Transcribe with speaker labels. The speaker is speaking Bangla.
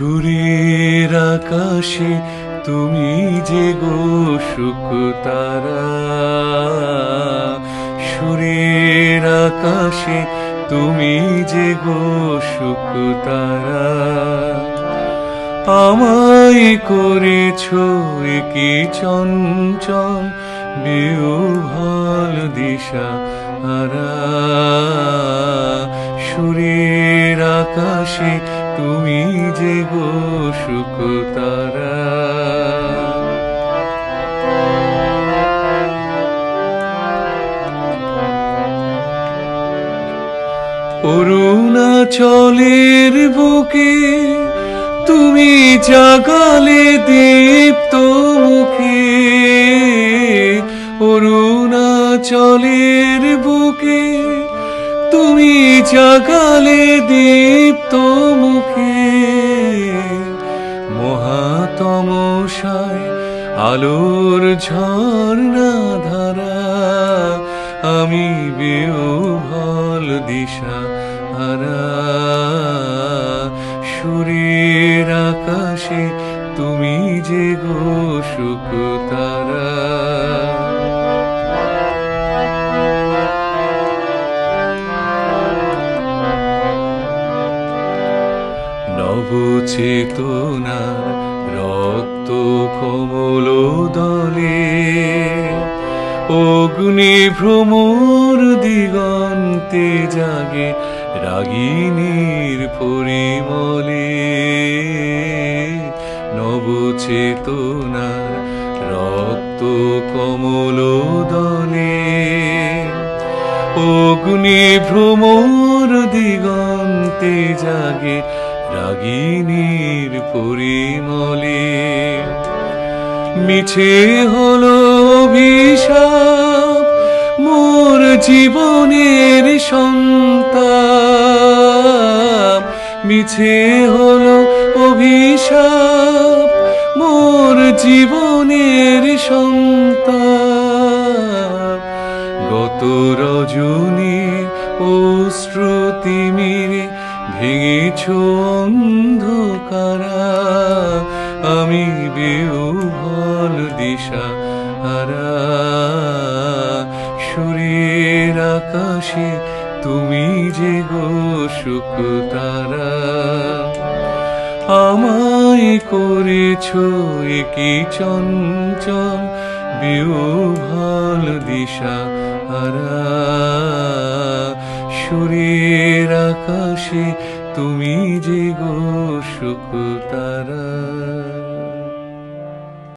Speaker 1: সুরের আকাশে তুমি যে গো সুখ তারা। সুরের আকাশে তুমি যে গো সুখ তারা। আমায় করেছ কি চঞ্চল বিহল দিশা হারা। সুরের আকাশে তুমি যে গো সুখ তারা। অরুণাচলের বুকে তুমি জাগালে দীপ্ত মুখে। অরুণাচলের বুকে তুমি জাগালে দীপ্ত মুখে মহাতমশায় আলোর ঝর্ণা ধারা, আমি বেউভল দিশা হারা। সুরের আকাশে তুমি যে গো সুখ তারা। নবচেতনার রক্ত কমল দলে। অগ্নি ভ্রমর দিগন্তে জাগে রাগিনীর পরিমলে। নবচেতনার রক্ত কমল দলে। অগ্নি ভ্রমর দিগন্তে জাগে রাগিনীর পরিমলে। মিছে হলো অভিশাপ, মোর জীবনের সন্তাপ। মিছে হলো অভিশাপ, মোর জীবনের সন্তাপ। গত রজনী ও শ্রুতিমিরে ভেঙেছ অন্ধকারা আমি বেউভল দিশা হারা সুরের আকাশে তুমি যে গো সুখ তারা আমায় করেছ কি চঞ্চল বিউভল দিশা হারা সুরের আকাশে তুমি যে গো সুখ তারা।